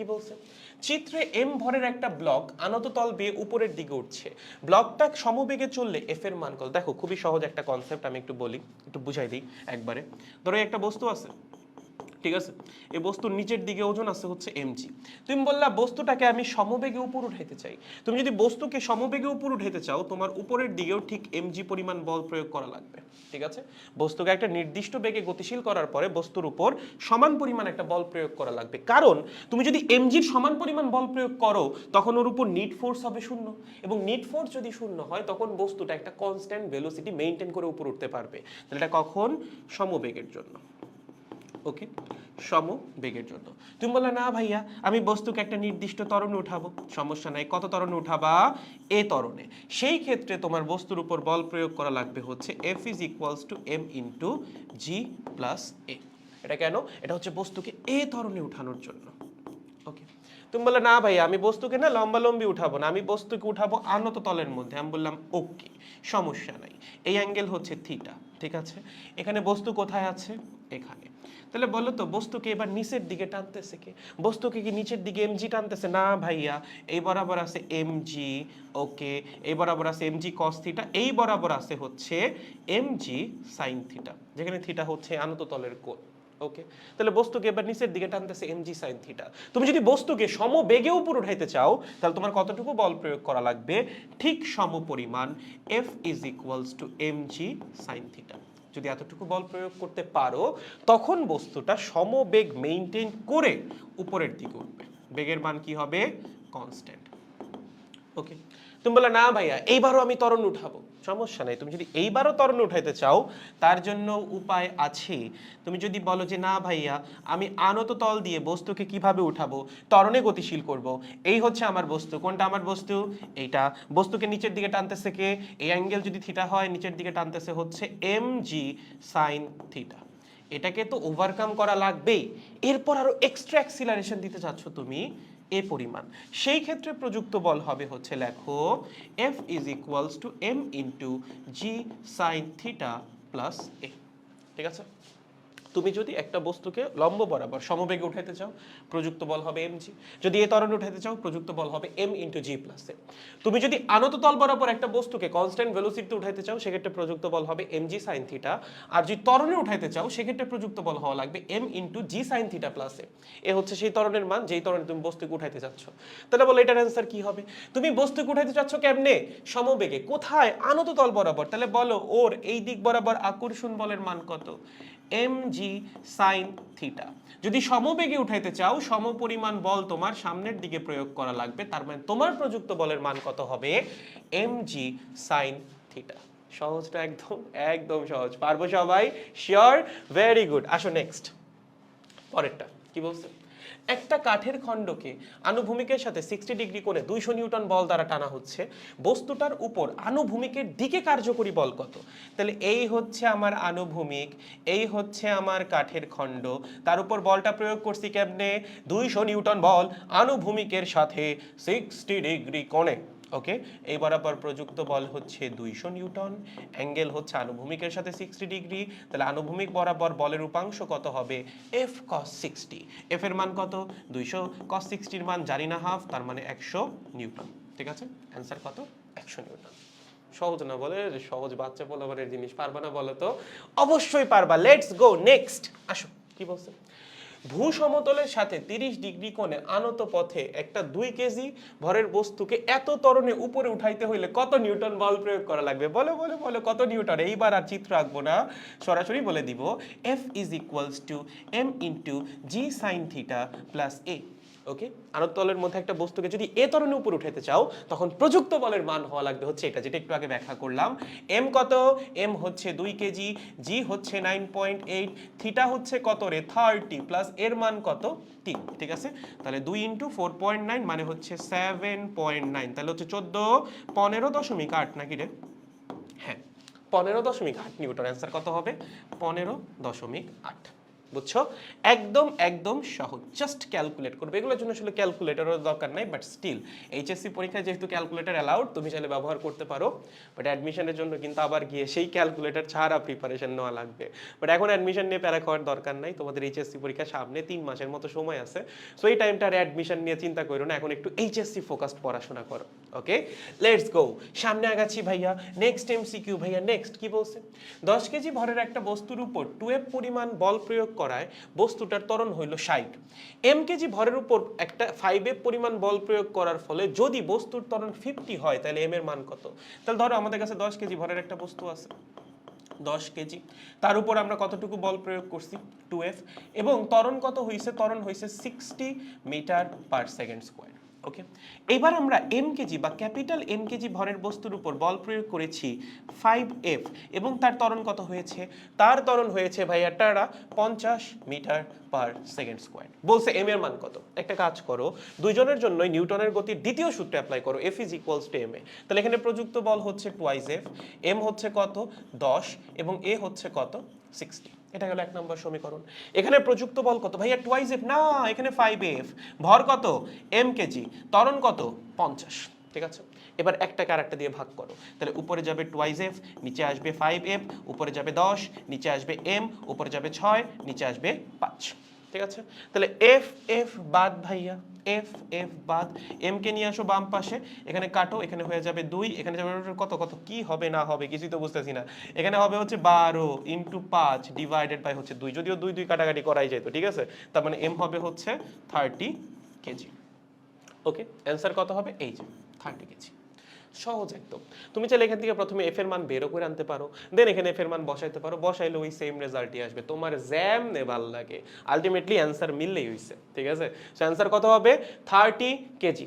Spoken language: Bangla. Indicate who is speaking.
Speaker 1: কি বলছে? চিত্রে এম ভরের একটা ব্লক আনত তল বেয়ে উপরের দিকে উঠছে। ব্লকটা সমবেগে চললে এফ এর মান কত দেখো, খুবই সহজ একটা কনসেপ্ট আমি একটু বলি, একটু বুঝাই দিই একবারে। ধরো একটা বস্তু আছে। ঠিক আছে? এই বস্তুর নিচের দিকে ওজন আছে হচ্ছে এমজি তুমি বললা, বস্তুটাকে আমি সমবেগে উপর উঠাইতে চাই। তুমি যদি বস্তুকে সমবেগে উপর উঠাইতে চাও, তোমার উপরের দিকেও ঠিক এমজি পরিমাণ বল প্রয়োগ করা লাগবে। ঠিক আছে? বস্তুকে একটা নির্দিষ্ট বেগে গতিশীল করার পরে বস্তুর উপর সমান পরিমাণ একটা বল প্রয়োগ করা লাগবে। কারণ, তুমি যদি এমজির সমান পরিমাণ বল প্রয়োগ করো, তখন ওর উপর নিট ফোর্স হবে শূন্য। এবং নিট ফোর্স যদি শূন্য হয়, তখন বস্তুটা একটা কনস্ট্যান্ট ভেলোসিটি মেনটেন করে উপর উঠতে পারবে। তাহলে এটা কখন? সমবেগের জন্য। ওকে সম বেগের জন্য। তুমি বললে, না ভাইয়া, আমি বস্তুকে একটা নির্দিষ্ট তরণে উঠাবো। সমস্যা নাই। কত তরণে উঠাবা? এ তরণে। সেই ক্ষেত্রে তোমার বস্তুর উপর বল প্রয়োগ করা লাগবে হচ্ছে F is equals to m into g plus a এটা কেন? এটা হচ্ছে বস্তুকে এ তরণে উঠানোর জন্য। ওকে তুমি বললে, না ভাই আমি বস্তুকে না লম্বা লম্বি উঠাবো না, আমি বস্তুকে উঠাবো আনত তলের মধ্যে। আমি বললাম, ওকে, সমস্যা নাই। এই অ্যাঙ্গেল হচ্ছে থিটা, ঠিক আছে? এখানে বস্তু কোথায় আছে? এখানে। তাহলে বলো তো, বস্তুকে এবার নিচের দিকে টানতেছে কে? বস্তুকে কি নিচের দিকে এমজি টানতেছে? না ভাইয়া, এই বরাবর আছে এমজি ওকে, এই বরাবর আছে এমজি কস থিটা এই বরাবর আছে হচ্ছে এমজি সাইন থিটা যেখানে থিটা হচ্ছে আনত তলের কোণ। ওকে তাহলে বস্তুকে এবার নিচের দিকে টানতেছে এমজি সাইন থিটা তুমি যদি বস্তুকে সমবেগে উপর উঠাইতে চাও, তাহলে তোমার কতটুকু বল প্রয়োগ করা লাগবে? ঠিক সম পরিমাণ F is equals to mg sine theta যদি এতটুকু বল প্রয়োগ করতে পারো, তখন বস্তুটা সমবেগ মেইনটেইন করে উপরের দিকে উঠবে। বেগের মান কি হবে? কনস্ট্যান্ট ওকে তুমি বললে, না ভাইয়া, এইবারও আমি তরণ উঠাবো। সমস্যা নাই, তুমি যদি এইবারও তরণ উঠাইতে চাও, তার জন্য উপায় আছে। তুমি যদি বলো যে, না ভাইয়া, আমি আনত তল দিয়ে বস্তুকে কীভাবে উঠাবো? ত্বরণে গতিশীল করব। এই হচ্ছে আমার বস্তু। কোনটা আমার বস্তু? এইটা। বস্তুকে নিচের দিকে টানতেছে কে? এই অ্যাঙ্গেল যদি থিটা হয়, নিচের দিকে টানতেছে হচ্ছে এম জি সাইন থিটা। এটাকে তো ওভারকাম করা লাগবেই। এরপর আরও এক্সট্রা অ্যাক্সিলারেশন দিতে চাচ্ছ তুমি এ পরিমাণ। সেই ক্ষেত্রে প্রযুক্ত বল হবে হচ্ছে, লেখো F is equals to m into g sine theta plus a ঠিক আছে? তুমি যদি একটা বস্তুকে লম্ব বরাবর সমবেগে উঠাইতে চাও, প্রযুক্ত বল হবে এম জি যদি এ তরণে উঠাইতে চাও, প্রযুক্ত বল হবে M into G plus A তুমি যদি আনত তল বরাবর একটা বস্তুকে কনস্ট্যান্ট ভেলোসিটিতে উঠাইতে চাও, সেক্ষেত্রে প্রযুক্ত বল হবে এম জি সাইন থিটা আর যদি তরণে উঠাইতে চাও, সেক্ষেত্রে প্রযুক্ত বল হওয়া লাগবে M into G sine theta plus A A হচ্ছে সেই তরণের মান, যেই তরণে তুমি বস্তুকে উঠাইতে চাচ্ছ। তাহলে বলো, এটার অ্যান্সার কি হবে? তুমি বস্তুকে উঠাইতে চাচ্ছ কেমনে? সমবেগে। কোথায়? আনত তল বরাবর। তাহলে বলো, ওর এই দিক বরাবর আকর্ষণ বলের মান কত? এম জি সাইন থিটা যদি সমবেগে উঠাইতে চাও, সমপরিমাণ বল তোমার সামনের দিকে প্রয়োগ করা লাগবে। তার মানে তোমার প্রযুক্ত বলের মান কত হবে? এম জি সাইন থিটা সহজটা একদম একদম সহজ। পারব সবাই? শিওর ভেরি গুড আসো নেক্সট পরেরটা। কি বলছে? একটা কাঠের খণ্ডকে আনুভূমিকের সাথে সিক্সটি ডিগ্রি কোণে দুইশো নিউটন বল দ্বারা টানা হচ্ছে, বস্তুটার উপর আনুভূমিকের দিকে কার্যকরী বল কত? তাহলে এই হচ্ছে আমার আনুভূমিক, এই হচ্ছে আমার কাঠের খণ্ড, তার উপর বলটা প্রয়োগ করছি কেমনে? দুইশো নিউটন বল আনুভূমিকের সাথে সিক্সটি ডিগ্রি কোণে। ওকে এই বরাবর প্রযুক্ত বল হচ্ছে দুইশো নিউটন, অ্যাঙ্গেল হচ্ছে আনুভূমিকের সাথে সিক্সটি ডিগ্রি তাহলে আনুভূমিক বরাবর বলের উপাংশ কত হবে? এফ কস সিক্সটি এফ এর মান কত? দুইশো। কস সিক্সটির মান জানি না হাফ তার মানে একশো নিউটন। ঠিক আছে? অ্যান্সার কত? একশো নিউটন। সহজ না বলে সহজ বাচ্চা পোলাবারের জিনিস পারবা না বলো তো অবশ্যই পারবা। লেটস গো নেক্সট আসো, কি বলছে? ভূ সমতলের সাথে 30 ডিগ্রি কোণে আনত পথে একটা দুই কেজি ভরের বস্তুকে এত তরণে উপরে উঠাইতে হইলে কত নিউটন বল প্রয়োগ করা লাগবে? বলো বলো বলো, কত নিউটন? এইবার আর চিত্র আঁকবো না, সরাসরি বলে দিব F is equals to M into G sine theta plus A okay আনত তলের মধ্যে একটা বস্তুকে যদি এ তরণে উপর উঠাতে চাও, তখন প্রযুক্ত বলের মান হওয়া লাগবে হচ্ছে এটা, যেটা একটু আগে ব্যাখ্যা করলাম। এম কত? এম হচ্ছে দুই কেজি জি হচ্ছে নাইন পয়েন্ট এইট থিটা হচ্ছে কত রে? থার্টি প্লাস এর মান কত? টি ঠিক আছে? তাহলে দুই ইন্টু ফোর পয়েন্ট নাইন মানে হচ্ছে সেভেন পয়েন্ট নাইন তাহলে হচ্ছে চোদ্দ, পনেরো দশমিক আট নাকি রে? হ্যাঁ পনেরো দশমিক আট নিউটন অ্যান্সার কত হবে? পনেরো দশমিক আট। বুঝছ? একদম একদম সহজ। জাস্ট ক্যালকুলেট করবে। এগুলোর জন্য আসলে ক্যালকুলেটরের দরকার নাই বাট স্টিল এইচএসসি পরীক্ষায় যেহেতু ক্যালকুলেটর অ্যালাউড তুমি চাইলে ব্যবহার করতে পারো। বাট অ্যাডমিশনের জন্য কিন্তু আবার গিয়ে সেই ক্যালকুলেটর ছাড়া প্রিপারেশন নেওয়া লাগবে। বাট এখন অ্যাডমিশন নিয়ে প্যারা খাওয়ার দরকার নাই। তোমাদের এইচএসসি পরীক্ষা সামনে তিন মাসের মতো সময় আছে। সো এই টাইমটা আর অ্যাডমিশন নিয়ে চিন্তা করো না। এখন একটু এইচএসসি ফোকাসড পড়াশোনা করো ওকে লেটস গো সামনে আগাচ্ছি ভাইয়া। নেক্সট এমসিকিউ ভাইয়া নেক্সট কি বলছে? দশ কেজি ভরের একটা বস্তুর উপর টুয়েব পরিমাণ বল প্রয়োগ করায় বস্তুটার ত্বরণ হইল ষাট। এম কেজি ভরের উপর একটা ফাইভ এফ পরিমাণ বল প্রয়োগ করার ফলে যদি বস্তুর ত্বরণ ফিফটি হয়, তাহলে এম এর মান কত? তাহলে ধরো আমাদের কাছে দশ কেজি ভরের একটা বস্তু আছে। দশ কেজি। তার উপর আমরা কতটুকু বল প্রয়োগ করছি? টু এফ এবং ত্বরণ কত হয়েছে ত্বরণ হয়েছে sixty meter per second square okay এবার আমরা এম কেজি বা ক্যাপিটাল এম কেজি ভরের বস্তুর উপর বল প্রয়োগ করেছি ফাইভ এফ এবং তার ত্বরণ কত হয়েছে? তার ত্বরণ হয়েছে ভাইয়া টারা পঞ্চাশ মিটার পার সেকেন্ড স্কোয়ার বলছে এম এর মান কত? একটা কাজ করো, দুইজনের জন্যই নিউটনের গতির দ্বিতীয় সূত্রে অ্যাপ্লাই করো F is equals to M A তাহলে এখানে প্রযুক্ত বল হচ্ছে টুয়াইজ এফ এম হচ্ছে কত? দশ এবং এ হচ্ছে কত? সিক্সটি এটা গেল এক নম্বর সমীকরণ। এখানে প্রযুক্ত বল কত? ভাইয়া টুয়াইজ এফ না, এখানে ফাইভ এফ ভর কত? এম কেজি ত্বরণ কত? পঞ্চাশ। ঠিক আছে? এবার একটা ক্যারেক্টার দিয়ে ভাগ করো। তাহলে উপরে যাবে টুয়াইজ এফ নিচে আসবে ফাইভ এফ উপরে যাবে দশ, নিচে আসবে এম উপরে যাবে ছয়, নিচে আসবে পাঁচ। ঠিক আছে? তাহলে এফ এফ বাদ ভাইয়া। এফ এফ বাদ এম কে নিয়ে আসো বাম পাশে, এখানে কাটো, এখানে হয়ে যাবে দুই, এখানে যাবে কত কত, কি হবে, না হবে, কিছুই তো বুঝতেছি না। এখানে হবে হচ্ছে বারো ইন্টু পাঁচ ডিভাইডেড বাই হচ্ছে দুই, যদিও দুই দুই কাটাকাটি করাই যেত, ঠিক আছে? তার মানে এম হবে হচ্ছে থার্টি কেজি। ওকে অ্যান্সার কত হবে? এই যে থার্টি কেজি। সহজ একদম। তুমি চাইলে এখান থেকে প্রথমে এফ এর মান বেরো করে আনতে পারো। দেন এখানে এফ এর মান বসাইতে পারো। বসাইলে ওই সেম রেজাল্টই আসবে। তোমার জ্যাম নে লাগে। আলটিমেটলি অ্যান্সার মিললেই হয়েছে ঠিক আছে? সো অ্যান্সার কত হবে? Thirty KG.